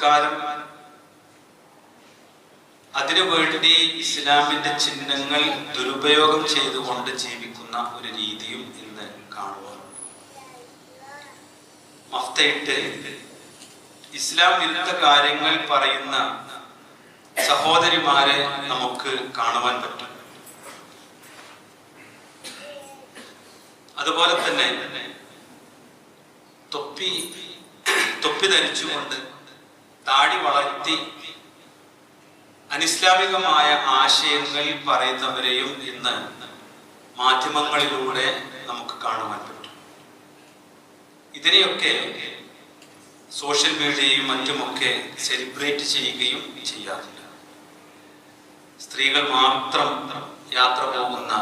നമസ്കാരം അതിനുവേണ്ടി ഇസ്ലാമിന്റെ ചിഹ്നങ്ങൾ ദുരുപയോഗം ചെയ്തുകൊണ്ട് ജീവിക്കുന്ന ഒരു രീതിയും ഇന്ന് കാണുവാറുണ്ട്. മഫ്തയിട്ട് ഇസ്ലാം വിരുദ്ധ കാര്യങ്ങൾ പറയുന്ന സഹോദരിമാരെ നമുക്ക് കാണുവാൻ പറ്റും. അതുപോലെ തന്നെ തൊപ്പി തൊപ്പി ധരിച്ചുകൊണ്ട് താടി വളർത്തി അനിസ്ലാമികമായ ആശയങ്ങൾ പറയുന്നവരെയും ഇന്ന് മാധ്യമങ്ങളിലൂടെ നമുക്ക് കാണുവാൻ പറ്റും. ഇതിനെയൊക്കെ സോഷ്യൽ മീഡിയയും മറ്റുമൊക്കെ സെലിബ്രേറ്റ് ചെയ്യുകയും ചെയ്യാറില്ല സ്ത്രീകൾ മാത്രം യാത്ര പോകുന്ന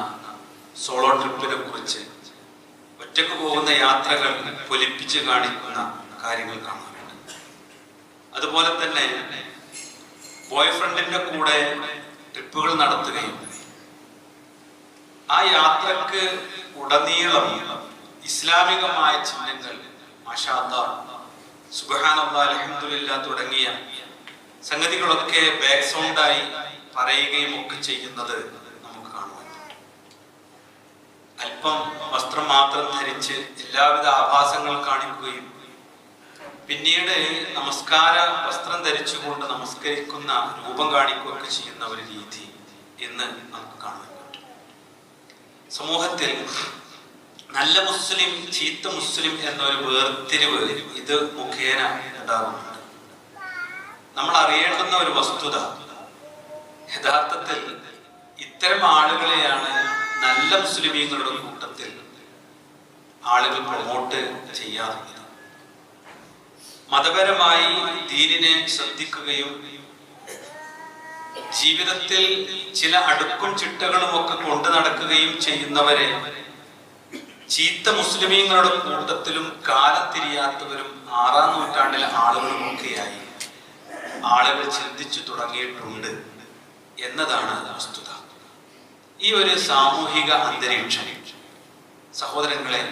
സോളോ ട്രിപ്പിനെ കുറിച്ച് ഒറ്റയ്ക്ക് പോകുന്ന യാത്രകൾ പൊലിപ്പിച്ച് കാണിക്കുന്ന കാര്യങ്ങൾ കാണാറുണ്ട്. അതുപോലെ തന്നെ ബോയ്ഫ്രണ്ടിന്റെ കൂടെ ട്രിപ്പുകൾ നടത്തുകയും ആ യാത്രയ്ക്ക് ഉടനീളം ഇസ്ലാമികമായ ചിഹ്നങ്ങൾ സുബഹാനല്ലാ അലഹമുല്ല തുടങ്ങിയ സംഗതികളൊക്കെ ബാക്ക് സൗണ്ടായി പറയുകയും ഒക്കെ ചെയ്യുന്നത് നമുക്ക് കാണുവാൻ അല്പം വസ്ത്രം മാത്രം ധരിച്ച് എല്ലാവിധ ആഭാസങ്ങൾ കാണിക്കുകയും പിന്നീട് നമസ്കാര വസ്ത്രം ധരിച്ചുകൊണ്ട് നമസ്കരിക്കുന്ന രൂപം കാണിക്കുകയൊക്കെ ചെയ്യുന്ന ഒരു രീതി എന്ന് നമുക്ക് കാണാൻ പറ്റും. സമൂഹത്തിൽ നല്ല മുസ്ലിം ചീത്ത മുസ്ലിം എന്നൊരു വേർതിരിവ് ഇത് മുഖേന ഉണ്ടാകുന്നുണ്ട്. നമ്മൾ അറിയേണ്ടുന്ന ഒരു വസ്തുത യഥാർത്ഥത്തിൽ ഇത്തരം ആളുകളെയാണ് നല്ല മുസ്ലിമീങ്ങളുടെ കൂട്ടത്തിൽ ആളുകൾ പ്രൊമോട്ട് ചെയ്യാറുള്ളത്. മതപരമായി ദീനിനെ ശ്രദ്ധിക്കുകയും ജീവിതത്തിൽ ചില അടുക്കും ചിട്ടകളും ഒക്കെ കൊണ്ടു നടക്കുകയും ചെയ്യുന്നവരെ ചീത്ത മുസ്ലിമീങ്ങളുടെ കൂട്ടത്തിലും കാലത്തിരിയാത്തവരും ആറാം നൂറ്റാണ്ടിലെ ആളുകളുമൊക്കെയായി ആളുകൾ ചിന്തിച്ചു തുടങ്ങിയിട്ടുണ്ട് എന്നതാണ് വസ്തുത. ഈ ഒരു സാമൂഹിക അന്തരീക്ഷം സഹോദരങ്ങളെ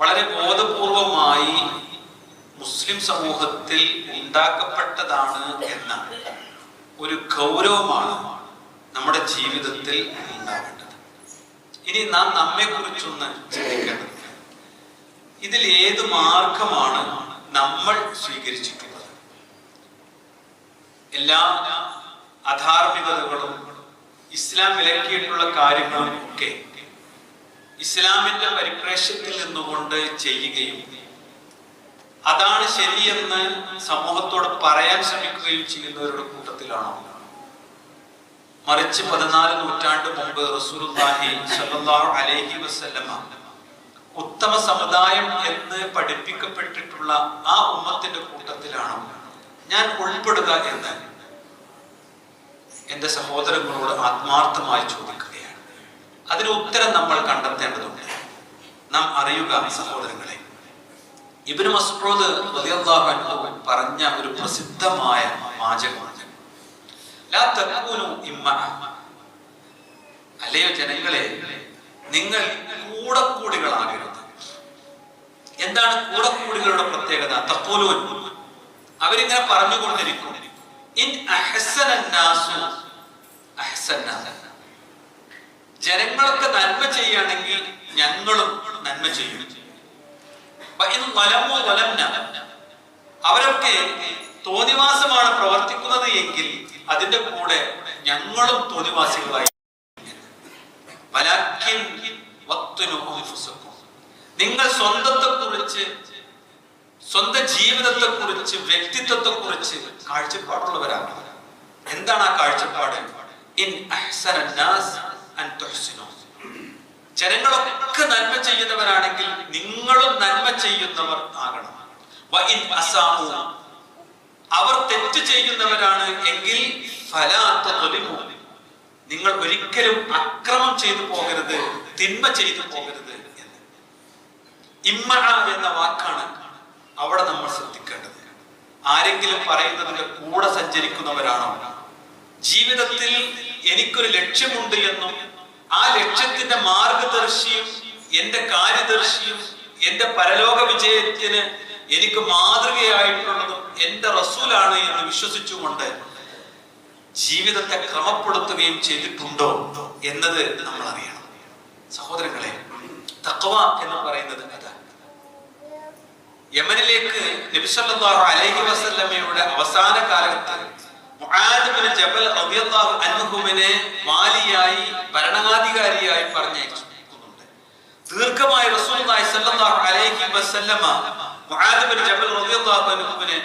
വളരെ ബോധപൂർവമായി മുസ്ലിം സമൂഹത്തിൽ ഉണ്ടാക്കപ്പെട്ടതാണ് എന്ന ഒരു ഗൗരവമാണ് നമ്മുടെ ജീവിതത്തിൽ ഉണ്ടാവേണ്ടത്. ഇനി നാം നമ്മെ കുറിച്ചൊന്ന് ചിന്തിക്കേണ്ടത്. ഇതിൽ ഏത് മാർഗമാണ് നമ്മൾ സ്വീകരിച്ചിട്ടുള്ളത് എല്ലാ അധാർമികതകളും ഇസ്ലാം വിലക്കിയിട്ടുള്ള കാര്യങ്ങളും ഒക്കെ ഇസ്ലാമിന്റെ പരിപ്രേക്ഷ്യത്തിൽ നിന്നുകൊണ്ട് ചെയ്യുകയും അതാണ് ശരിയെന്ന് സമൂഹത്തോട് പറയാൻ ശ്രമിക്കുകയും ചെയ്യുന്നവരുടെ കൂട്ടത്തിലാണോ? മറിച്ച് പതിനാല് നൂറ്റാണ്ട് മുമ്പ് റസൂലുള്ളാഹി സ്വല്ലല്ലാഹു അലൈഹി വസല്ലമ ഉത്തമ സമുദായം എന്ന് പഠിപ്പിക്കപ്പെട്ടിട്ടുള്ള ആ ഉമ്മത്തിന്റെ കൂട്ടത്തിലാണോ? ഞാൻ ഉൾപ്പെടുക എന്ന് എന്റെ സഹോദരങ്ങളോട് ആത്മാർത്ഥമായി ചോദിക്കുകയാണ്. അതിന് ഉത്തരം നമ്മൾ കണ്ടെത്തേണ്ടതുണ്ട്. നാം അറിയുക സഹോദരങ്ങളെ ഇബ്നു അൻഹു പറഞ്ഞ ഒരു പ്രസിദ്ധമായ വാചകമാണ്. അല്ലയോ ജനങ്ങളെ നിങ്ങൾ കൂടക്കൂടികളാകരുത്. എന്താണ് കൂടക്കൂടികളുടെ പ്രത്യേകത? തഖൂലൂൻ അവരിങ്ങനെ പറഞ്ഞുകൊണ്ടിരിക്കും. ഇൻ ജനങ്ങളൊക്കെ നന്മ ചെയ്യുകയാണെങ്കിൽ ഞങ്ങളും നന്മ ചെയ്യും. അവരൊക്കെ തോന്നിവാസമാണ് പ്രവർത്തിക്കുന്നത് എങ്കിൽ അതിന്റെ കൂടെ ഞങ്ങളും തോന്നിവാസികളായി. നിങ്ങൾ സ്വന്തത്തെ കുറിച്ച് സ്വന്തം ജീവിതത്തെ കുറിച്ച് വ്യക്തിത്വത്തെ കുറിച്ച് കാഴ്ചപ്പാടുള്ളവരാണ്. എന്താണ് ആ കാഴ്ചപ്പാട്? ഇൻ അഹ്സന അൻ തുഹ്സിനു. ജനങ്ങളൊക്കെ നന്മ ചെയ്യുന്നവരാണെങ്കിൽ നിങ്ങളും നന്മ ചെയ്യുന്നവർ ആകണം. അവർ തെറ്റ് ചെയ്യുന്നവരാണ് എങ്കിൽ. നിങ്ങൾ ഒരിക്കലും അക്രമം ചെയ്തു പോകരുത് തിന്മ ചെയ്തു പോകരുത് എന്ന്. ഇമ്മഴ എന്ന വാക്കാണ് അവിടെ നമ്മൾ ശ്രദ്ധിക്കേണ്ടത്. ആരെങ്കിലും പറയുന്നതിന്റെ കൂടെ സഞ്ചരിക്കുന്നവരാണോ? ജീവിതത്തിൽ എനിക്കൊരു ലക്ഷ്യമുണ്ട് എന്നും ആ ലക്ഷ്യത്തിന്റെ മാർഗദർശിയും എന്റെ കാര്യദർശിയും എന്റെ പരലോക വിജയത്തിന് എനിക്ക് മാതൃകയായിട്ടുള്ളതും എന്റെ റസൂലാണ് എന്ന് വിശ്വസിച്ചുകൊണ്ട് ജീവിതത്തെ ക്രമപ്പെടുത്തുകയും ചെയ്തിട്ടുണ്ടോ എന്നത് നമ്മൾ അറിയണം സഹോദരങ്ങളെ തക്വ എന്ന് പറയുന്നത് അതാണ് യമനിലേക്ക് നബിസല്ലാഹു അലൈഹി വസല്ലമയുടെ അവസാന കാലത്ത് ജബൽ വാലിയായി ഭരണാധികാരിയായി പറഞ്ഞയക്കുന്നുണ്ട് ദീർഘമായി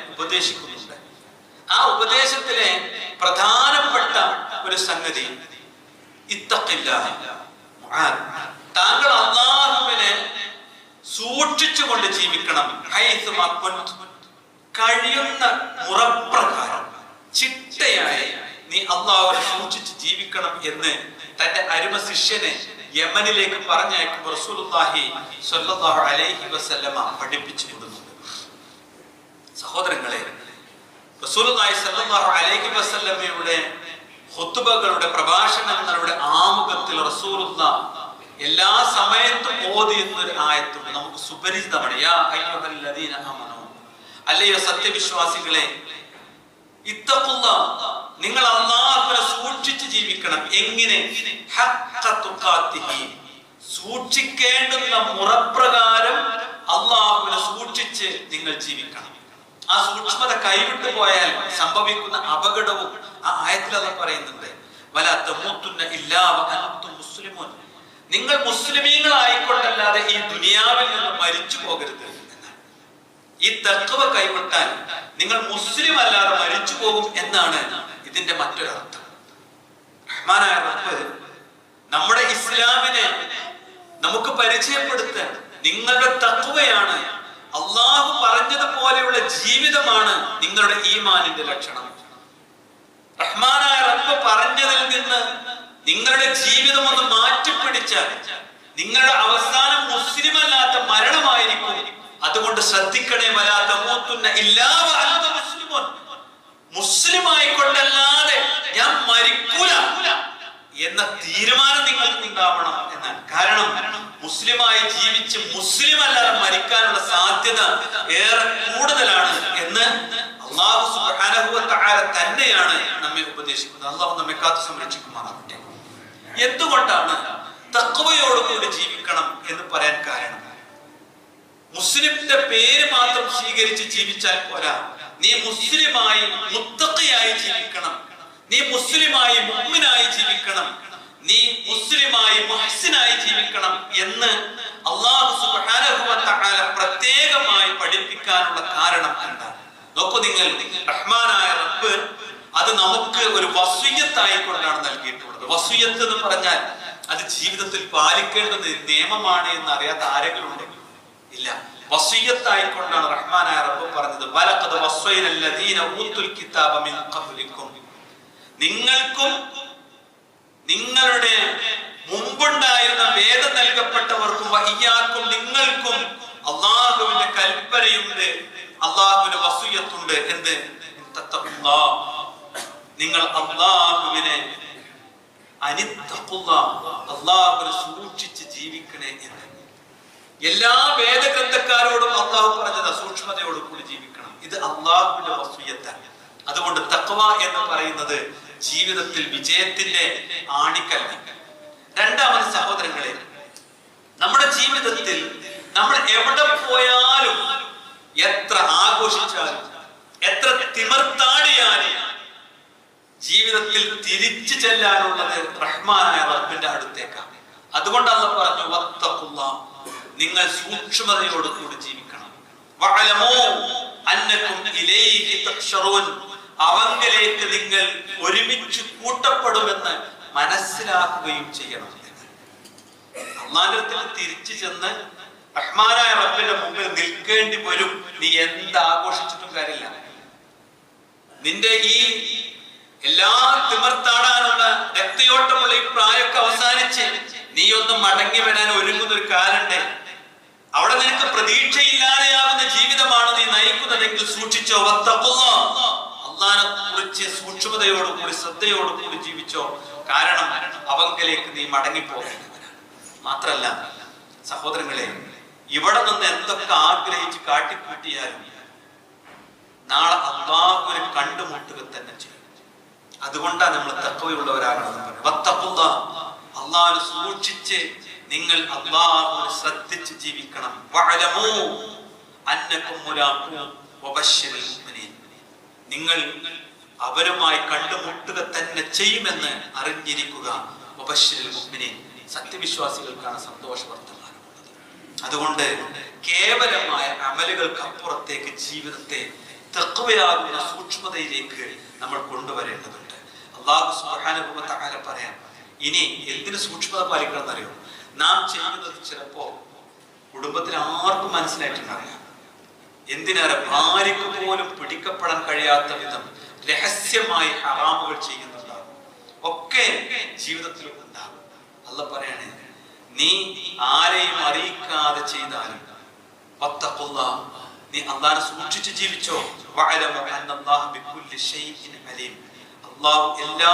ഉപദേശിക്കുന്നുണ്ട്. ആ ഉപദേശത്തിലെ പ്രധാനപ്പെട്ട ഒരു സംഗതി മുആദ്. താങ്കൾ അള്ളാഹുവിനെ സൂക്ഷിച്ചുകൊണ്ട് ജീവിക്കണം. കഴിയുന്ന മുറപ്രകാരം ചിട്ടയായി നീ അള്ളാഹുവിനെ സൂക്ഷിച്ച് ജീവിക്കണം എന്ന് തന്റെ അരുമ ശിഷ്യനെ യമനിലേക്ക് പറഞ്ഞയക്കുമ്പോൾ റസൂലുള്ളാഹി സ്വല്ലല്ലാഹു അലൈഹി വസല്ലമ പഠിപ്പിച്ചു വിടുന്നുണ്ട് സഹോദരങ്ങളെ റസൂലുള്ളാഹി സ്വല്ലല്ലാഹു അലൈഹി വസല്ലമയുടെ ഖുത്ബകളുടെ പ്രഭാഷണങ്ങളുടെ ആമുഖത്തിൽ റസൂലുള്ള എല്ലാ സമയത്തും ഓതി എന്നൊരു ആയത്തും നമുക്ക് സുപരിചിതമാണ്. യാ അയ്യുഹല്ലദീന ആമനൂ അല്ലയോ സത്യവിശ്വാസികളെ ഇത്തഖുള്ള നിങ്ങൾ അള്ളാഹുവിനെ സൂക്ഷിച്ച് ജീവിക്കണം. എങ്ങനെ. സൂക്ഷിക്കേണ്ടുന്ന മുറപ്രകാരം അള്ളാഹുവിനെ സൂക്ഷിച്ച് നിങ്ങൾ ജീവിക്കണം. ആ സൂക്ഷ്മത കൈവിട്ടു പോയാൽ സംഭവിക്കുന്ന അപകടവും ആ ആയത്തിൽ അത് പറയുന്നുണ്ട്. വല്ലാത്ത മൂത്തുന്ന ഇല്ലാ മുസ്ലിമൂൻ. നിങ്ങൾ മുസ്ലിമീങ്ങളായിക്കൊണ്ടല്ലാതെ ഈ ദുനിയാവിൽ നിന്ന് മരിച്ചു പോകരുത്. ഈ തക്കവ കൈവിട്ടാൽ നിങ്ങൾ മുസ്ലിം അല്ലാതെ മരിച്ചു പോകും എന്നാണ് ഇതിന്റെ മറ്റൊരർത്ഥം. റഹ്മാനായ റബ്ബ് നമ്മുടെ ഇസ്ലാമിനെ നമുക്ക് പരിചയപ്പെടുത്ത നിങ്ങളുടെ തക്കവയാണ്. അള്ളാഹു പറഞ്ഞതുപോലെയുള്ള ജീവിതമാണ് നിങ്ങളുടെ ഈമാനിന്റെ ലക്ഷണം. റഹ്മാനായ റബ്ബ് പറഞ്ഞതിൽ നിന്ന് നിങ്ങളുടെ ജീവിതം ഒന്ന് മാറ്റിപ്പിടിച്ചാൽ നിങ്ങളുടെ അവസാനം മുസ്ലിമല്ലാത്ത മരണമായിരിക്കും. അതുകൊണ്ട് ശ്രദ്ധിക്കണേ വലാത്ത മൂത്തുന്ന ഇല്ലാ മുസ്ലിമോൻ. ഞാൻ മരിക്കൂല എന്ന തീരുമാനം നിങ്ങൾക്ക് ഉണ്ടാവണം എന്നാണ്. കാരണം മുസ്ലിമായി ജീവിച്ച് മുസ്ലിം അല്ലാതെ മരിക്കാനുള്ള സാധ്യത ഏറെ കൂടുതലാണ് എന്ന് തന്നെയാണ് നമ്മെ ഉപദേശിക്കുന്നത്. അള്ളാഹു നമ്മെ കാത്തു സംരക്ഷിക്കുമാറാകട്ടെ എന്തുകൊണ്ടാണ് തക്കവയോടുകൂടി ജീവിക്കണം എന്ന് പറയാൻ കാരണം? മുസ്ലിമിന്റെ പേര് മാത്രം സ്വീകരിച്ച് ജീവിച്ചാൽ പോരാ. നീ മുസ്ലിമായി മുത്തക്കയായി ജീവിക്കണം. നീ മുസ്ലിമായി മുമ്മിനായി ജീവിക്കണം. നീ മുസ്ലിമായി മഹസിനായി ജീവിക്കണം എന്ന് അള്ളാഹു പ്രത്യേകമായി പഠിപ്പിക്കാനുള്ള കാരണം എന്താണ് നോക്കൂ നിങ്ങൾ റഹ്മാനായ റബ്ബ് അത് നമുക്ക് ഒരു വസുയത്തായി കൊണ്ടാണ് നൽകിയിട്ടുള്ളത്. വസുയത്ത് എന്ന് പറഞ്ഞാൽ അത് ജീവിതത്തിൽ പാലിക്കേണ്ടത് ഒരു നിയമമാണ് എന്ന് അറിയാത്ത ആരെങ്കിലും ഉണ്ടോ ഇല്ല. വസീയത്തായിക്കൊണ്ടാണ് റഹ്മാനായ റബ്ബ് പറഞ്ഞത് വലഖദ് വസ്വൈനൽ ലദീന ഊത്തുൽ കിതാബ മിൻ ഖബ്ലിക്കും. നിങ്ങൾക്കും നിങ്ങളുടെ മുമ്പുണ്ടായിരുന്ന വേദം നൽകപ്പെട്ടവർക്കും വഹിയാക്കും നിങ്ങൾക്കും അള്ളാഹുവിന്റെ കൽപ്പനയുണ്ട് അള്ളാഹുവിന്റെ വസുയത്തുണ്ട് എന്ത്. നിങ്ങൾ അള്ളാഹുവിനെ അനിത്തപ്പുള്ള അള്ളാഹുവിനെ സൂക്ഷിച്ച് ജീവിക്കണേ എന്ന്. എല്ലാ വേദഗ്രന്ഥക്കാരോടും അള്ളാഹു പറഞ്ഞത് സൂക്ഷ്മതയോട് കൂടി ജീവിക്കണം. ഇത് അള്ളാഹുവിന്റെ വസ്തുയത്ത അതുകൊണ്ട് തക്വ എന്ന് പറയുന്നത് ജീവിതത്തിൽ വിജയത്തിന്റെ ആണിക്കല്ല. രണ്ടാമത് സഹോദരങ്ങളെ നമ്മുടെ ജീവിതത്തിൽ നമ്മൾ എവിടെ പോയാലും എത്ര ആഘോഷിച്ചാലും എത്ര തിമർത്താടിയാലും ജീവിതത്തിൽ തിരിച്ചു ചെല്ലാനുള്ളത് റഹ്മാനായ റബ്ബിന്റെ അടുത്തേക്കാണ്. അതുകൊണ്ടാണ് പറഞ്ഞു വത്തഖുല്ല. നിങ്ങൾ സൂക്ഷ്മതയോട് കൂടി ജീവിക്കണം. അവങ്കലേക്ക് നിങ്ങൾ ഒരുമിച്ച് കൂട്ടപ്പെടുമെന്ന് മനസ്സിലാക്കുകയും ചെയ്യണം. അടുത്തേക്ക് തിരിച്ചു ചെന്ന് റഹ്മാനായ റബ്ബിന്റെ മുമ്പിൽ നിൽക്കേണ്ടി വരും. നീ എന്ത് ആഘോഷിച്ചിട്ടും കാര്യമില്ല. നിന്റെ ഈ എല്ലാ തിമർത്താടാനുള്ള രക്തയോട്ടമുള്ള ഈ പ്രായമൊക്കെ അവസാനിച്ച് നീ ഒന്ന് മടങ്ങി വരാൻ ഒരുങ്ങുന്ന ഒരു കാലുണ്ട് അവിടെ നിനക്ക് പ്രതീക്ഷയില്ലാതെയാവുന്ന ജീവിതമാണ് നീ നയിക്കുന്നതെങ്കിൽ സൂക്ഷിച്ചോ. അള്ളാനെ കുറിച്ച് സൂക്ഷ്മതയോടുകൂടി ശ്രദ്ധയോടുകൂടി ജീവിച്ചോ. കാരണം അവങ്കലേക്ക് നീ മടങ്ങിപ്പോകേണ്ടവനാണ് മാത്രല്ല സഹോദരങ്ങളെ ഇവിടെ നിന്ന് എന്തൊക്കെ ആഗ്രഹിച്ച് കാട്ടിക്കൂട്ടിയാലും നാളെ അള്ളാഹുവിനെ കണ്ടുമുട്ടുക തന്നെ ചെയ്യും. അതുകൊണ്ടാണ് നമ്മൾ തക്കവയുള്ളവരാകണം അള്ളാഹു സൂക്ഷിച്ച് നിങ്ങൾ അള്ളാഹുവിനെ ശ്രദ്ധിച്ച് ജീവിക്കണം. നിങ്ങൾ അവരുമായി കണ്ടുമുട്ടുക തന്നെ ചെയ്യുമെന്ന് അറിഞ്ഞിരിക്കുക. സത്യവിശ്വാസികൾക്കാണ് സന്തോഷ വർത്തമാനമുള്ളത് അതുകൊണ്ട് കേവലമായ അമലുകൾക്ക് അപ്പുറത്തേക്ക് ജീവിതത്തെ തെക്കുവയാകുന്ന സൂക്ഷ്മതയിലേക്ക് നമ്മൾ കൊണ്ടുവരേണ്ടതുണ്ട്. അള്ളാഹു തആല പറയാം. ഇനി എന്തിനു സൂക്ഷ്മത പാലിക്കണം എന്നറിയോ നാം ചെയ്യുന്നത് ചിലപ്പോ കുടുംബത്തിൽ ആർക്കും മനസ്സിലായിട്ടുണ്ടാവില്ല. എന്തിനേറെ ഭാര്യക്ക് പോലും പിടിക്കപ്പെടാൻ കഴിയാത്ത വിധം രഹസ്യമായി ഹറാമുകൾ ചെയ്യുന്നുണ്ടാകും ഒക്കെ ജീവിതത്തിൽ ഉണ്ടാകും അല്ല പറയണേ നീ ആരെയും അറിയിക്കാതെ ചെയ്താലും വത്തഖുള്ള, നീ അള്ളാഹെ സൂക്ഷിച്ച് ജീവിച്ചോ? അള്ളാഹു എല്ലാ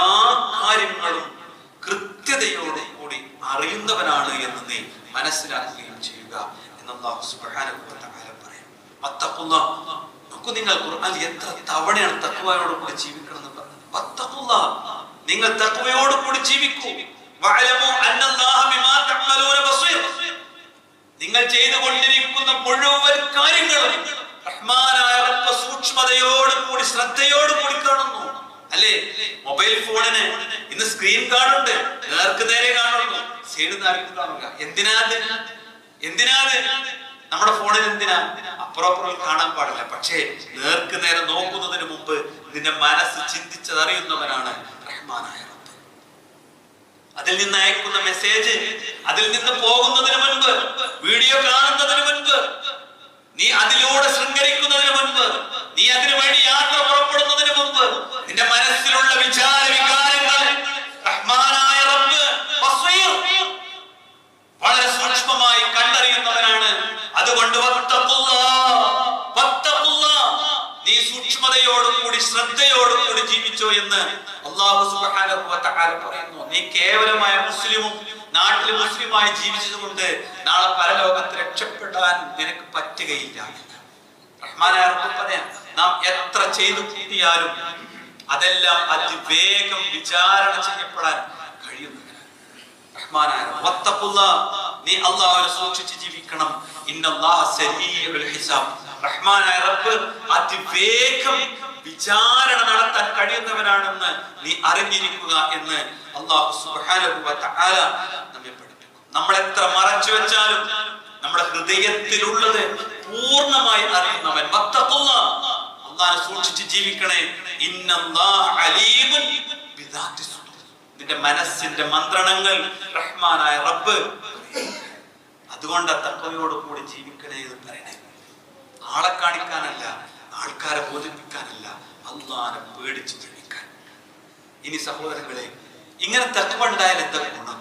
കാര്യങ്ങളും കൃത്യതയോടെ കൂടി അറിയുന്നവനാണ് എന്ന് നീ മനസ്സിലാക്കുകയും ചെയ്യുക സുബ്ഹാനഹു വ തആല പറയും. വത്തഖുള്ള, നോക്കൂ നിങ്ങൾ ഖുർആൻ എത്ര തവണയാണ് തഖ്വയോട് കൂടി ജീവിക്കണം നിങ്ങൾ തഖ്വയോട് കൂടി ജീവിക്കൂ. വഅലമു ബിമാ ബസീർ. നിങ്ങൾ ചെയ്തുകൊണ്ടിരിക്കുന്ന മുഴുവൻ കാര്യങ്ങളും റബ്ബ് സൂക്ഷ്മതയോട് കൂടി ശ്രദ്ധയോട് കൂടി കാണുന്നു. അല്ലേ? മൊബൈൽ ഫോണിന് ഇന്ന് സ്ക്രീൻ കാണുന്നുണ്ട്. നേർക്ക് നേരെ കാണുള്ളൂ സൈഡ് എന്തിനാ എന്തിനാ? നമ്മുടെ ഫോണിൽ എന്തിനാ? അപ്പുറം അപ്പുറം കാണാൻ പാടില്ല. പക്ഷേ നേർക്ക് നേരെ നോക്കുന്നതിന് മുമ്പ് നിന്റെ മനസ്സ് ചിന്തിച്ചതറിയുന്നവനാണ് റഹ്മാനായ അതിൽ നിന്ന് അയക്കുന്ന മെസ്സേജ് അതിൽ നിന്ന് പോകുന്നതിന് മുൻപ് വീഡിയോ കാണുന്നതിന് മുൻപ് നീ അതിലൂടെ ശൃംഖരിക്കുന്നതിന് മുൻപ് നീ അതിനു വേണ്ടി യാത്ര പുറപ്പെടുന്നതിന് മുമ്പ് നിന്റെ മനസ്സിലുള്ള വിചാര വികാരങ്ങൾ റഹ്മാനായ റബ്ബ് ബസ്വീർ വളരെ സൂക്ഷ്മമായി കണ്ടറിയുന്നവനാണ്. അതുകൊണ്ട് വത്തഖുല്ലാഹ്, വത്തഖുല്ലാഹ്. നീ ശ്രദ്ധയോടും കൂടി ജീവിച്ചോ എന്ന് അള്ളാഹു പറയുന്നു. നീ കേവലമായ മുസ്ലിമും നാട്ടിൽ മുസ്ലിമായി ജീവിച്ചതുകൊണ്ട് നാളെ പരലോകത്ത് രക്ഷപ്പെടാൻ നിനക്ക് പറ്റുകയില്ല. റഹ്മാനായ പറയാം നാം എത്ര ചെയ്തു കൂട്ടിയാലും അതെല്ലാം അതിവേഗം വിചാരണ ചെയ്യപ്പെടാൻ കഴിയുന്നവനാണ് നീ സൂക്ഷിച്ച് ജീവിക്കണം. ഹിസാബ്. റഹ്മാനായ റബ്ബ് അതിവേഗം വിചാരണ നടത്താൻ കഴിയുന്നവനാണെന്ന് നീ അറിഞ്ഞിരിക്കുക എന്ന് അള്ളാഹു സുബ്ഹാനഹു നമ്മൾ എത്ര മറച്ചു വെച്ചാലും നമ്മുടെ ഹൃദയത്തിലുള്ളത് പൂർണമായി അറിയുന്നവൻ. അള്ളാഹനെ സൂക്ഷിച്ച് ജീവിക്കണേ. ഇന്നല്ലാഹ അലീമുൻ നിന്റെ മനസ്സിന്റെ മന്ത്രണങ്ങൾ റഹ്മാനായ റബ്ബ് അതുകൊണ്ട് തക്കവയോട് കൂടി ജീവിക്കണേ എന്ന് പറയണേ ആളെ കാണിക്കാനല്ല ആൾക്കാരെ ബോധിപ്പിക്കാനല്ല അള്ളാനെ പേടിച്ച് ജീവിക്കാൻ. ഇനി സഹോദരങ്ങളെ ഇങ്ങനെ തക്കവ ഉണ്ടായാൽ എന്താ ഗുണം?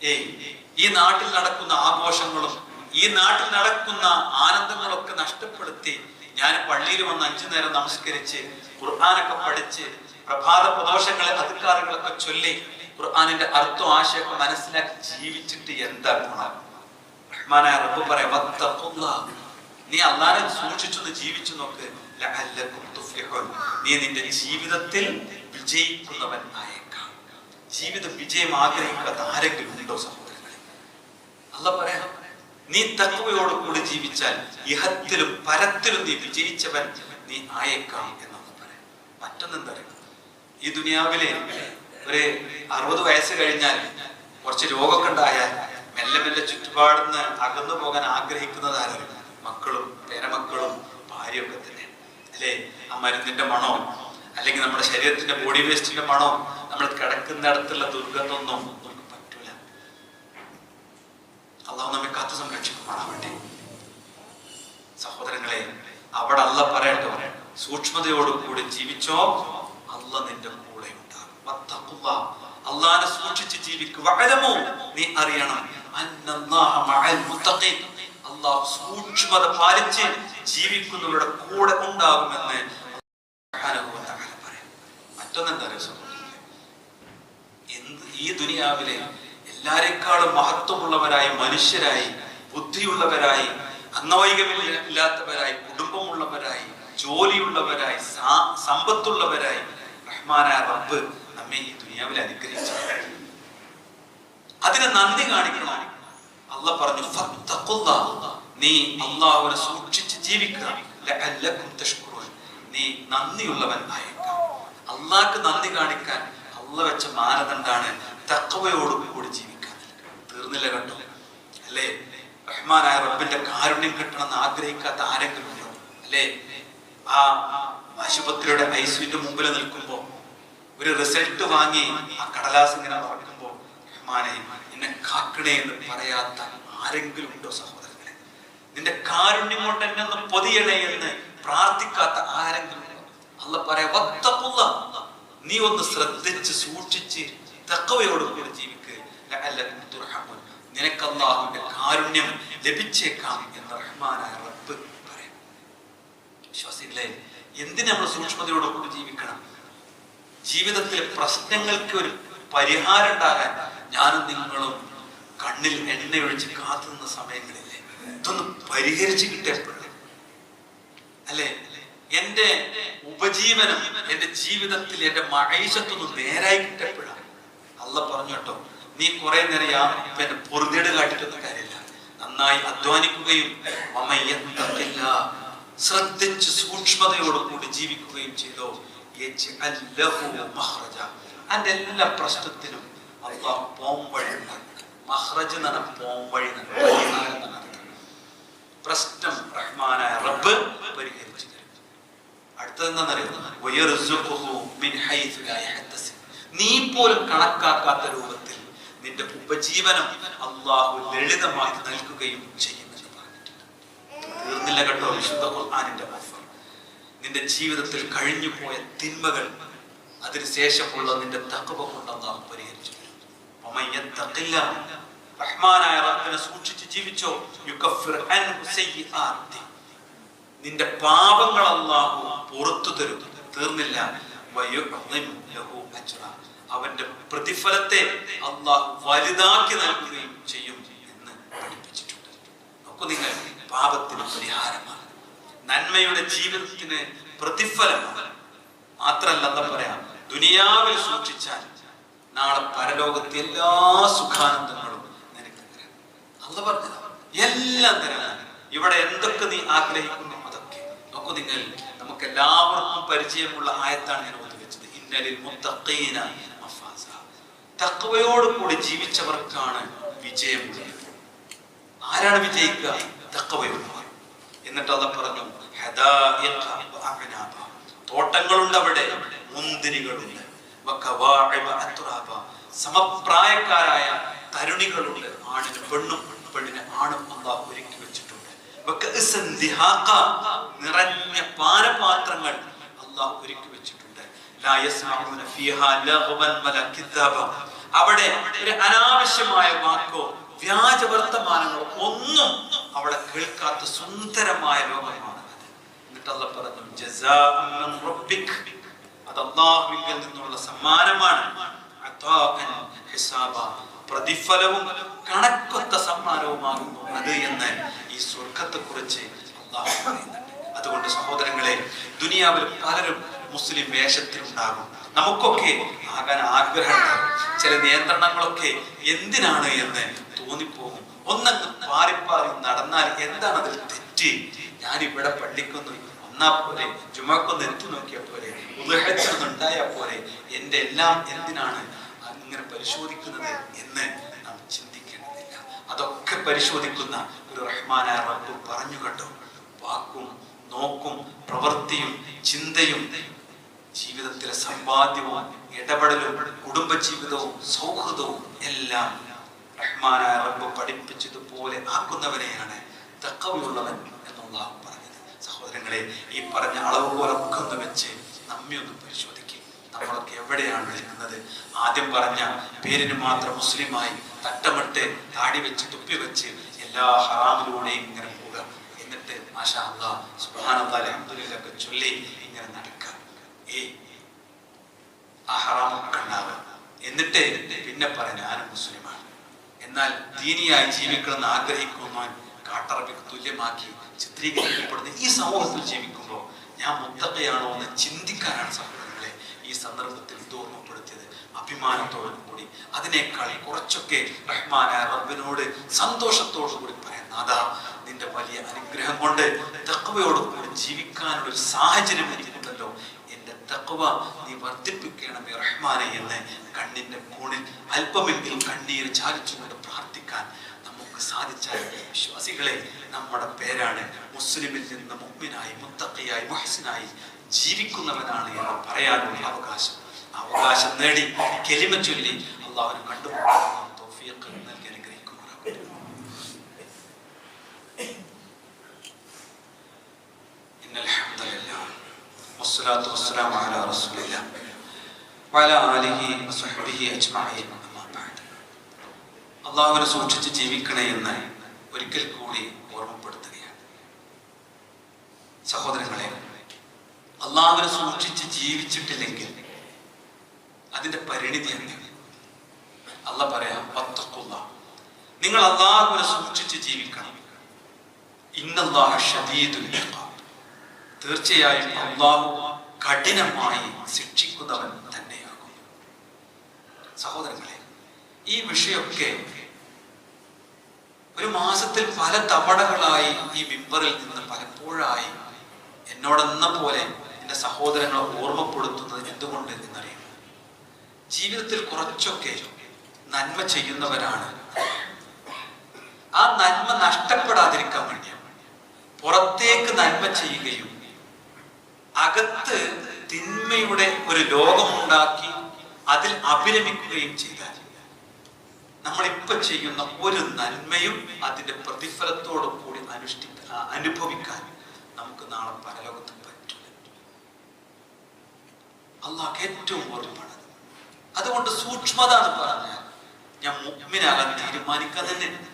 ഏയ് ഈ നാട്ടിൽ നടക്കുന്ന ആഘോഷങ്ങളും ഈ നാട്ടിൽ നടക്കുന്ന ആനന്ദങ്ങളൊക്കെ നഷ്ടപ്പെടുത്തി ഞാൻ പള്ളിയിൽ വന്ന് അഞ്ചു നേരം നമസ്കരിച്ച് ഖുർആാനൊക്കെ പഠിച്ച് പ്രഭാത പ്രദോഷങ്ങളെ അധികാരങ്ങളൊക്കെ ചൊല്ലി ഖുർആാനിന്റെ അർത്ഥം ആശയമൊക്കെ മനസ്സിലാക്കി ജീവിച്ചിട്ട് എന്താ ഗുണം? റഹ്മാനായ റബ്ബ് പറയാം. നീ അള്ളാനെ സൂക്ഷിച്ചൊന്ന് ജീവിച്ചു നോക്ക്. നീ നിന്റെ ജീവിതത്തിൽ വിജയിക്കുന്നവൻ ആയേക്കാം. ജീവിത വിജയം ആഗ്രഹിക്കാത്ത ആരെങ്കിലും ഉണ്ടോ സഹോദരങ്ങളെ? അല്ല പറയാം നീ തക്കവയോട് കൂടി ജീവിച്ചാൽ ഇഹത്തിലും പരത്തിലും നീ വിജയിച്ചവൻ നീ ആയേക്കാം എന്നൊന്ന് പറയാം. മറ്റൊന്നെന്താ പറയുക ഈ ദുനിയാവിലെ ഒരു അറുപത് വയസ്സ് കഴിഞ്ഞാൽ കുറച്ച് രോഗമൊക്കെ ഉണ്ടായാൽ മെല്ലെ മെല്ലെ ചുറ്റുപാടുന്ന് അകന്നു പോകാൻ ആഗ്രഹിക്കുന്നത് ആരും മക്കളും പേരമക്കളും ഭാര്യയൊക്കെ തന്നെ. അല്ലേ? ആ മരുന്നിന്റെ മണോ? അല്ലെങ്കിൽ നമ്മുടെ ശരീരത്തിന്റെ ബോഡി വേസ്റ്റിന്റെ മണോ? നമ്മൾ കിടക്കുന്നിടത്തുള്ള ദുർഗന്ധമൊന്നും നമുക്ക് പറ്റൂല. അള്ളാഹു നമ്മെ കാത്തു സംരക്ഷിക്കുമാറാവട്ടെ സഹോദരങ്ങളെ അവിടെ അല്ല പറയട്ടെ. സൂക്ഷ്മതയോടുകൂടി ജീവിച്ചോ അല്ല നിന്റെ കൂടെ ഉണ്ടാകും. അള്ളാനെ സൂക്ഷിച്ച് ജീവിക്കുക നീ അറിയണം. അള്ളാഹു സൂക്ഷ്മത പാലിച്ച് ജീവിക്കുന്നവരുടെ കൂടെ ഉണ്ടാകുമെന്ന് മറ്റൊന്നെന്താ എന്ത് ഈ ദുനിയാവിലെ എല്ലാരെക്കാളും മഹത്വമുള്ളവരായി മനുഷ്യരായി ബുദ്ധിയുള്ളവരായി അംഗവൈകല്യമില്ലാത്തവരായി കുടുംബമുള്ളവരായി ജോലിയുള്ളവരായി സമ്പത്തുള്ളവരായി റഹ്മാനായ റബ്ബ് നമ്മെ ഈ ദുനിയാവിൽ അനുഗ്രഹിച്ചു. അതിന് നന്ദി കാണിക്കണം. അല്ല പറഞ്ഞു. നീ അള്ളാഹുവിനെ സൂക്ഷിച്ച് ജീവിക്കുക. നീ നന്ദിയുള്ളവൻ ആയേക്കാം. അള്ളാഹ്ക്ക് നന്ദി കാണിക്കാൻ അള്ള വെച്ച മാനദണ്ഡാണ് തക്കവയോടും കൂടി ജീവിക്കാൻ. തീർന്നില്ല കണ്ടു? അല്ലേ? റഹ്മാനായ റബ്ബിന്റെ കാരുണ്യം കിട്ടണമെന്ന് ആഗ്രഹിക്കാത്ത ആരെങ്കിലും ഉണ്ടോ? അല്ലേ? ആ ആശുപത്രിയുടെ ഐസിയുടെ മുമ്പിൽ നിൽക്കുമ്പോ ഒരു റിസൾട്ട് വാങ്ങി ആ കടലാസ് ഇങ്ങനെ മറക്കുമ്പോ മാനെ എന്നെ കാക്കണേ എന്ന് പറയാത്ത ആരെങ്കിലും ഉണ്ടോ സഹോദരങ്ങളെ? നിന്റെ കാരുണ്യം കൊണ്ട് എന്നെ ഒന്ന് പൊതിയണേ എന്ന് പ്രാർത്ഥിക്കാത്ത ആരെങ്കിലും ഉണ്ടോ? അല്ല പറയാ നീ ഒന്ന് ശ്രദ്ധിച്ച് സൂക്ഷിച്ച് തക്കവയോട് കൂടി ജീവിക്കുക നിനക്ക് കാരുണ്യം ലഭിച്ചേക്കാം എന്ന് റഹ്മാനായ റബ്ബ് പറയാം. വിശ്വാസികളെ എന്തിനു നമ്മൾ സൂക്ഷ്മതയോടൊപ്പം ജീവിക്കണം? ജീവിതത്തിലെ പ്രശ്നങ്ങൾക്ക് ഒരു പരിഹാരം ഉണ്ടാകാൻ ഞാനും നിങ്ങളും കണ്ണിൽ എണ്ണയൊഴിച്ച് കാത്തുനിന്ന സമയങ്ങളില്ലേ? ഇതൊന്ന് പരിഹരിച്ച് കിട്ടിയപ്പോഴേ അല്ലെ? എന്റെ ഉപജീവനം എന്റെ ജീവിതത്തിൽ എന്റെ മഴയിശത്തൊന്ന് നേരായി കിട്ടിയപ്പോഴാണ് അല്ല പറഞ്ഞു കേട്ടോ നീ കുറെ നേരം യാ പിന്നെ പൊറുതിയുടെ കാട്ടിട്ടൊന്നും കാര്യമില്ല. നന്നായി അധ്വാനിക്കുകയും അമ്മയ്യത്തക്കില്ല ശ്രദ്ധിച്ച് സൂക്ഷ്മതയോടുകൂടി ജീവിക്കുകയും ചെയ്തോ. അന്റെ എല്ലാ പ്രശ്നത്തിനും അള്ളാഹ് പോംവഴി മഹ്റജ് പോംവഴി എന്നാണ്. അർത്ഥം. പ്രശ്നം റഹ്മാനായ റബ്ബ് പരിഹരിച്ചു തരും അടുത്തതെന്നറിയോ നീ പോലും കണക്കാക്കാത്ത രൂപത്തിൽ നിന്റെ ഉപജീവനം അള്ളാഹു ലളിതമായി നൽകുകയും പറഞ്ഞിട്ടുണ്ട് തീർന്നില്ല കേട്ടോ വിശുദ്ധ ഖുർആനിന്റെ ഓഫർ നിന്റെ ജീവിതത്തിൽ കഴിഞ്ഞു പോയ തിന്മകൾ അതിനുശേഷമുള്ള നിന്റെ തക്കവ കൊണ്ടെന്ന് പരിഹരിച്ചു റഹ്മാനായ റബ്ബിനെ സൂക്ഷിച്ച് ജീവിച്ചോ. നിന്റെ പാപങ്ങൾ അള്ളാഹു പുറത്തു തരും. തീർന്നില്ല. അവന്റെ പ്രതിഫലത്തെ അള്ളാഹു വലുതാക്കി നൽകുകയും ചെയ്യും എന്ന് പഠിപ്പിച്ചിട്ടുണ്ട്. നോക്കൂ നിങ്ങൾ. പാപത്തിന് പരിഹാരമാണ്. നന്മയുടെ ജീവിതത്തിന് പ്രതിഫലമാണ്. മാത്രല്ല എന്താ പറയാ ദുനിയാവിൽ സൂക്ഷിച്ചാൽ നാളെ പരലോകത്തെ എല്ലാ സുഖാനന്ദങ്ങളും നിനക്ക് തരാം. അത് പറഞ്ഞത് എല്ലാം തരാൻ ഇവിടെ എന്തൊക്കെ നീ ആഗ്രഹിക്കുന്നു അതൊക്കെ. നോക്കൂ നിങ്ങൾ നമുക്ക് എല്ലാവർക്കും പരിചയമുള്ള ആയത്താണ് ഞാൻ ഓതി വെച്ചത് ഇന്നലിൽ മുത്തഖീന മഫാസ. കൂടി ജീവിച്ചവർക്കാണ് വിജയം ആരാണ് വിജയിക്കുക? തക്കവയുള്ളവർ എന്നിട്ട് അത് പറഞ്ഞു. തോട്ടങ്ങളുണ്ട് അവിടെ മുന്തിരികളുണ്ട്. സമപ്രായക്കാരായ തരുണികളുണ്ട് ആണിന് പെണ്ണും പെണ്ണിന് ആണും അള്ളാഹു ഒരുക്കി വെച്ചിട്ടുണ്ട്. നിറഞ്ഞ പാനപാത്രങ്ങൾ അള്ളാഹു ഒരുക്കി വെച്ചിട്ടുണ്ട് അവിടെ ഒരു അനാവശ്യമായ വാക്കോ വ്യാജ വർത്തമാനങ്ങളോ ഒന്നും അവിടെ കേൾക്കാത്ത സുന്ദരമായ ലോകമാണ് അത്. പറഞ്ഞു. അത് നിന്നുള്ള സമ്മാനമാണ്. പ്രതിഫലവും കണക്കൊത്ത സമ്മാനവുമാകുന്നു അത് എന്ന് ഈ സ്വർഗത്തെ കുറിച്ച് അള്ളാഹു പറയുന്നുണ്ട് അതുകൊണ്ട് സഹോദരങ്ങളെ ദുനിയാവിൽ പലരും മുസ്ലിം വേഷത്തിലുണ്ടാകും നമുക്കൊക്കെ ആകാൻ ആഗ്രഹമുണ്ടാകും ചില നിയന്ത്രണങ്ങളൊക്കെ എന്തിനാണ് എന്ന് തോന്നിപ്പോകും ഒന്നങ്ങ് പാറിപ്പാറി നടന്നാൽ എന്താണ് അതിൽ തെറ്റ്? ഞാൻ ഇവിടെ പള്ളിക്കൊന്നു വന്നാ പോലെ ചുമക്കൊന്ന് എത്തി നോക്കിയ പോലെ ഉപയോഗിച്ചുണ്ടായ പോലെ എന്റെ എല്ലാം എന്തിനാണ് അങ്ങനെ പരിശോധിക്കുന്നത് എന്ന് നാം ചിന്തിക്കേണ്ടതില്ല. അതൊക്കെ പരിശോധിക്കുന്ന ഒരു റഹ്മാനായ റബ്ബ് പറഞ്ഞു കണ്ടു. വാക്കും നോക്കും പ്രവൃത്തിയും ചിന്തയും ജീവിതത്തിലെ സമ്പാദ്യവും ഇടപെടലും കുടുംബജീവിതവും സൗഹൃദവും എല്ലാം റഹ്മാനായ റബ്ബ് പഠിപ്പിച്ചതുപോലെ ആക്കുന്നവനെയാണ് തക്കവയുള്ളവൻ എന്നുള്ള പറഞ്ഞത്. സഹോദരങ്ങളെ ഈ പറഞ്ഞ അളവ് പോലൊക്കെ ഒന്ന് വെച്ച് നമ്മെ ഒന്ന് പരിശോധിക്കും. നമ്മളൊക്കെ എവിടെയാണ് നിൽക്കുന്നത് ആദ്യം പറഞ്ഞ പേരിന് മാത്രം മുസ്ലിമായി തട്ടമിട്ട് താടി വെച്ച് തുപ്പി വെച്ച് എല്ലാ ഹറാമിലൂടെയും ഇങ്ങനെ പോവുക. എന്നിട്ട് മാഷാ അള്ളാ ഒക്കെ ചൊല്ലി ഇങ്ങനെ നടക്കുക ഏ ആ ഹറാമൊക്കെ ഉണ്ടാവുക. എന്നിട്ട് പിന്നെ പറഞ്ഞു ആരും മുസ്ലിമാണ് എന്നാൽ ദീനിയായി ജീവിക്കണമെന്ന് ആഗ്രഹിക്കുന്നവൻ കാട്ടറബിക്ക് തുല്യമാക്കി ചിത്രീകരിക്കപ്പെടുന്ന ഈ സമൂഹത്തിൽ ജീവിക്കുമ്പോൾ ഞാൻ മുത്തക്കയാണോ എന്ന് ചിന്തിക്കാനാണ് സഹോദരങ്ങളെ ഈ സന്ദർഭത്തിൽ ഇത് ഓർമ്മപ്പെടുത്തിയത്. അഭിമാനത്തോടും കൂടി അതിനേക്കാൾ കുറച്ചൊക്കെ റഹ്മാനായ റബ്ബിനോട് സന്തോഷത്തോടു കൂടി പറയാം അതാ നിന്റെ വലിയ അനുഗ്രഹം കൊണ്ട് തക്കവയോട് കൂടി ജീവിക്കാനുള്ള ഒരു സാഹചര്യം എനിക്കുണ്ടല്ലോ. എന്റെ തക്കവ നീ വർദ്ധിപ്പിക്കണമേ റഹ്മാനെ എന്ന് കണ്ണിന്റെ കോണിൽ അല്പമെങ്കിലും കണ്ണീർ ചാലിച്ചുകൊണ്ട് പ്രാർത്ഥിക്കാൻ നമുക്ക് സാധിച്ചാൽ വിശ്വാസികളെ നമ്മുടെ പേരാണ് മുസ്ലിമിൽ നിന്ന് മുഗ്മിനായി മുത്തക്കയായി മുഹസിനായി ജീവിക്കുന്നവനാണ് എന്ന് പറയാനുള്ള അവകാശം ആ അവകാശം നേടി കെലിമ ചൊല്ലി അള്ളാഹുവിനെ കണ്ടുപോകാൻ തൗഫീഖ് നൽകി അനുഗ്രഹിക്കുമാറാകട്ടെ إن الحمد لله والصلاة والسلام على رسول الله وعلى آله وصحبه أجمعين أما بعد അള്ളാഹുവിനെ സൂക്ഷിച്ച് ജീവിക്കണേ എന്ന് ഒരിക്കൽ കൂടി ഓർമ്മപ്പെടുത്തുകയാണ്. സഹോദരങ്ങളെ അള്ളാഹുവിനെ സൂക്ഷിച്ച് ജീവിച്ചിട്ടില്ലെങ്കിൽ അതിന്റെ പരിണിതി എന്താണ് അല്ല പറയാം പത്തക്കുള്ള നിങ്ങൾ അള്ളാഹുവിനെ സൂക്ഷിച്ച് ജീവിക്കണം. ഇന്നല്ലാഹ ഷദീദുൽ. തീർച്ചയായും അള്ളാഹു കഠിനമായി ശിക്ഷിക്കുന്നവൻ തന്നെയാകും. സഹോദരങ്ങളെ ഈ വിഷയമൊക്കെ ഒരു മാസത്തിൽ പല തവണകളായി ഈ മിമ്പറിൽ നിന്ന് പലപ്പോഴായി എന്നോടെന്ന പോലെ എന്റെ സഹോദരങ്ങളെ ഓർമ്മപ്പെടുത്തുന്നത് എന്തുകൊണ്ട് എന്നറിയാം. ജീവിതത്തിൽ കുറച്ചൊക്കെ നന്മ ചെയ്യുന്നവരാണ്. ആ നന്മ നഷ്ടപ്പെടാതിരിക്കാൻ വേണ്ടിയാണ് പുറത്തേക്ക് നന്മ ചെയ്യുകയും അകത്ത് തിന്മയുടെ ഒരു ലോകമുണ്ടാക്കി അതിൽ അഭിരമിക്കുകയും ചെയ്താൽ നമ്മൾ ഇപ്പൊ ചെയ്യുന്ന ഒരു നന്മയും അതിന്റെ പ്രതിഫലത്തോടു കൂടി അനുഷ്ഠി അനുഭവിക്കാൻ നമുക്ക് നാളെ പരലോകത്ത് പറ്റില്ല അള്ളാഹ് ഏറ്റവും ഓർമ്മയാണ് അതുകൊണ്ട് സൂക്ഷ്മത എന്ന് പറഞ്ഞാൽ ഞാൻ മുഗ്മിനാകാൻ തീരുമാനിക്കാൻ തന്നെ.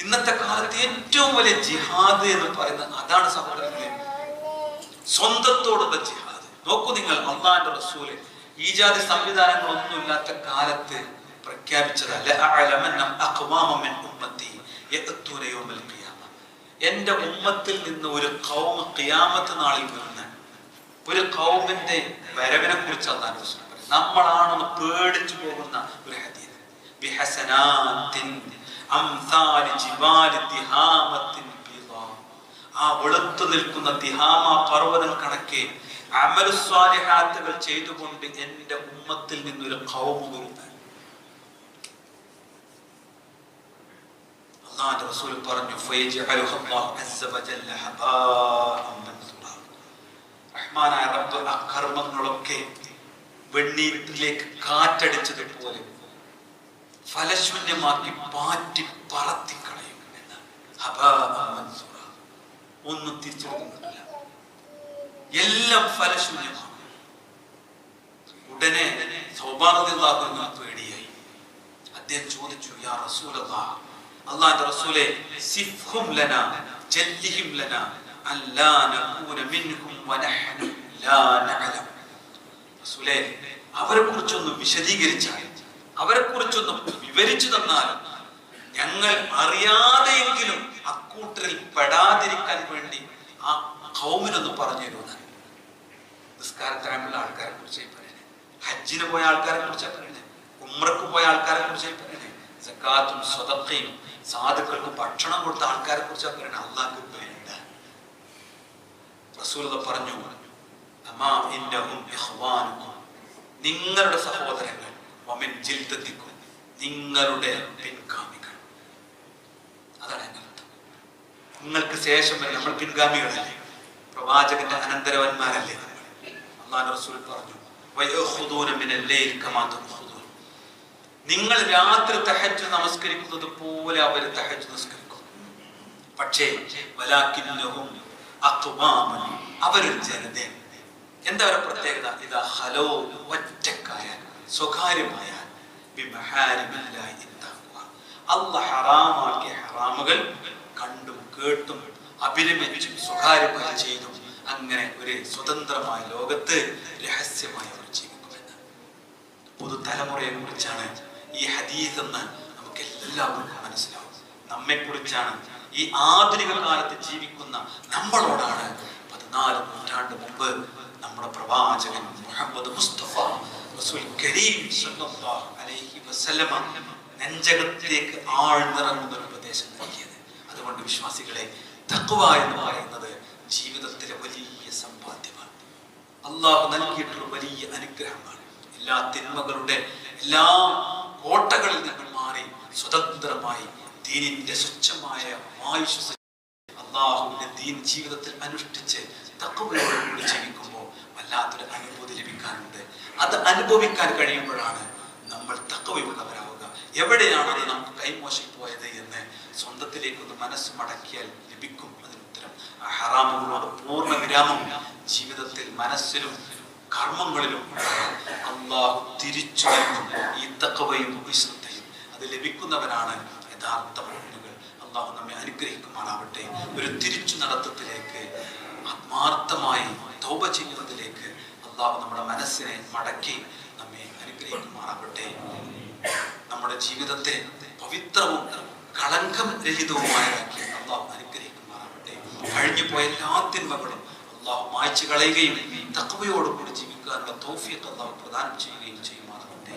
ഇന്നത്തെ കാലത്ത് ഏറ്റവും വലിയ ജിഹാദ് എന്ന് പറയുന്നത് അതാണ് സഹോദരങ്ങളെ. സ്വന്തത്തോടുള്ള ജിഹാദ്. നോക്കൂ നിങ്ങൾ അള്ളാന്റെ റസൂൽ. ഈ ജാതി സംവിധാനങ്ങളൊന്നുമില്ലാത്ത കാലത്ത് ഖിയാമ. എന്റെ ഉമ്മത്തിൽ നിന്ന് ഒരു കൗമ കിയാമത്ത് നാളിൽ വരുന്ന ഒരു കൗമിന്റെ വരവിനെ കുറിച്ച് അതാണ് നമ്മളാണെന്ന് പേടിച്ചു പോകുന്ന ഒരു ഹദീസ്. ആ വെളുത്തു നിൽക്കുന്ന തിഹാമ പർവതം കണക്കെ അമലുസ്വാലിഹാത്തുകൾ ചെയ്തുകൊണ്ട് എന്റെ ഉമ്മത്തിൽ നിന്നൊരു കൗമ വരുന്നത് അള്ളാന്റെ റസൂൽ പറഞ്ഞു. റഹ്മാനായ റബ്ബ് ആ കർമ്മങ്ങളൊക്കെ ഫലശൂന്യമാക്കി പാറ്റി പറത്തി കളയും. ഒന്നും തിരിച്ചെടുക്കുന്നില്ല എല്ലാം ഫലശൂന്യമാണ് ഉടനെ സൗഭാഗ്യമാകുന്ന പേടിയായി അദ്ദേഹം ചോദിച്ചു യാ റസൂലല്ലാ അള്ളാന്റെ റസൂലെ സിഫ്ഹും ലന ജല്ലിഹിം ലന അല്ലാ നകൂന മിൻഹും വനഹ്നു ലാ നഅലം. റസൂലേ അവരെ കുറിച്ചൊന്ന് വിശദീകരിച്ചാൽ അവരെ കുറിച്ചൊന്ന് വിവരിച്ചു തന്നാൽ ഞങ്ങൾ അറിയാതെയെങ്കിലും അക്കൂട്ടരിൽ പെടാതിരിക്കാൻ വേണ്ടി ആ കൗമിനൊന്ന് പറഞ്ഞു തരുമെന്ന് നിസ്കാരത്തിനുള്ള ആൾക്കാരെ കുറിച്ച് പറയണേ. ഹജ്ജിന് പോയ ആൾക്കാരെ കുറിച്ച് പറയണേ. ഉമ്രക്ക് പോയ ആൾക്കാരെ കുറിച്ച് പറയണേ. സക്കാത്തും സ്വതക്കയും സാധുക്കൾക്ക് ഭക്ഷണം കൊടുത്ത ആൾക്കാരെ കുറിച്ച് അങ്ങനെ അള്ളാഹ് വേണ്ട. റസൂൽ പറഞ്ഞു അമാ നിങ്ങളുടെ സഹോദരങ്ങൾ ജിൽദത്തിക്കും നിങ്ങളുടെ പിൻഗാമികൾ. അതാണ് എന്റെ അർത്ഥം. നിങ്ങൾക്ക് ശേഷം വരെ നമ്മൾ പിൻഗാമികളല്ലേ? പ്രവാചകന്റെ അനന്തരവന്മാരല്ലേ? അള്ളാഹ് റസൂൽ പറഞ്ഞു കമാ തഖുദൂൻ നിങ്ങൾ രാത്രി തഹജ് നമസ്കരിക്കുന്നത് പോലെ അവർ തഹജ് നമസ്കരിക്കുന്നു. പക്ഷേ അഖ്വാമൻ അവരൊരു ജനതയാണ്. എന്താ ഒരു പ്രത്യേകത? ഇതാ ഹലോ ഒറ്റക്കായ സ്വകാര്യമായ ഹറാമാക്കിയ ഹറാമുകൾ കണ്ടും കേട്ടും അഭിരമിച്ചും സ്വകാര്യമായി ചെയ്തും അങ്ങനെ ഒരു സ്വതന്ത്രമായ ലോകത്ത് രഹസ്യമായി അവർ ജീവിക്കുമെന്ന്. പുതുതലമുറയെ കുറിച്ചാണ് ഈ ഹദീസ് എന്ന് നമുക്ക് എല്ലാവർക്കും മനസ്സിലാവും. നമ്മെ കുറിച്ചാണ് ഈ ആധുനിക കാലത്ത് ജീവിക്കുന്ന നമ്മളോടാണ് പതിനാല് നാല് നൂറ്റാണ്ട് മുമ്പ് നമ്മുടെ പ്രവാചകൻ മുഹമ്മദ് മുസ്തഫ റസൂൽ കരീം അലൈഹി നെഞ്ചകത്തിലേക്ക് ആഴ്ന്നിറങ്ങുന്ന ഒരു ഉപദേശം നൽകിയത്. അതുകൊണ്ട് വിശ്വാസികളെ തക്കുവ എന്ന് പറയുന്നത് ജീവിതത്തിലെ വലിയ സമ്പാദ്യമാണ്. അള്ളാഹു നൽകിയിട്ടുള്ള വലിയ അനുഗ്രഹമാണ്. എല്ലാ തിന്മകളുടെ എല്ലാ കോട്ടകളിൽ ഞങ്ങൾ മാറി സ്വതന്ത്രമായി ദീനിന്റെ സ്വച്ഛമായ വായു അള്ളാഹുവിന്റെ ദീൻ ജീവിതത്തിൽ അനുഷ്ഠിച്ച് തക്കവയോടുകൂടി ജീവിക്കുമ്പോൾ വല്ലാത്തൊരു അനുഭൂതി ലഭിക്കാനുണ്ട്. അത് അനുഭവിക്കാൻ കഴിയുമ്പോഴാണ് നമ്മൾ തക്കവയുള്ളവരാവുക എവിടെയാണ് അത് നമുക്ക് കൈമോശം പോയത് എന്ന് സ്വന്തത്തിലേക്കൊന്ന് മനസ്സ് മടക്കിയാൽ ലഭിക്കും അതിന് ഉത്തരം ഹറാമുകളോട് പൂർണ വിരാമം ജീവിതത്തിൽ മനസ്സിലും കർമ്മങ്ങളിലും അള്ളാഹു തിരിച്ചു നൽകുന്ന ഈ തക്കവയും വിശ്രദ്ധയും അത് ലഭിക്കുന്നവരാണ് യഥാർത്ഥ മുഅ്മിനുകൾ അള്ളാഹു നമ്മെ അനുഗ്രഹിക്കുമാറാവട്ടെ. ഒരു തിരിച്ചു നടത്തത്തിലേക്ക് ആത്മാർത്ഥമായി തൗബ ചെയ്യുന്നതിലേക്ക് അള്ളാഹു നമ്മുടെ മനസ്സിനെ മടക്കി നമ്മെ അനുഗ്രഹിക്കുമാറാവട്ടെ. നമ്മുടെ ജീവിതത്തെ പവിത്രവും കളങ്കം രഹിതവുമായതാക്കി അള്ളാഹു അനുഗ്രഹിക്കുമാറാവട്ടെ. കഴിഞ്ഞു പോയ എല്ലാ തിന്മകളും അള്ളാഹു മായ്ച്ചു കളയുകയും തക്കവയോടുകൂടി ജീവിക്കാനുള്ള തോഫിയൊക്കെ അള്ളാഹു പ്രദാനം ചെയ്യുകയും ചെയ്യുമാറാവട്ടെ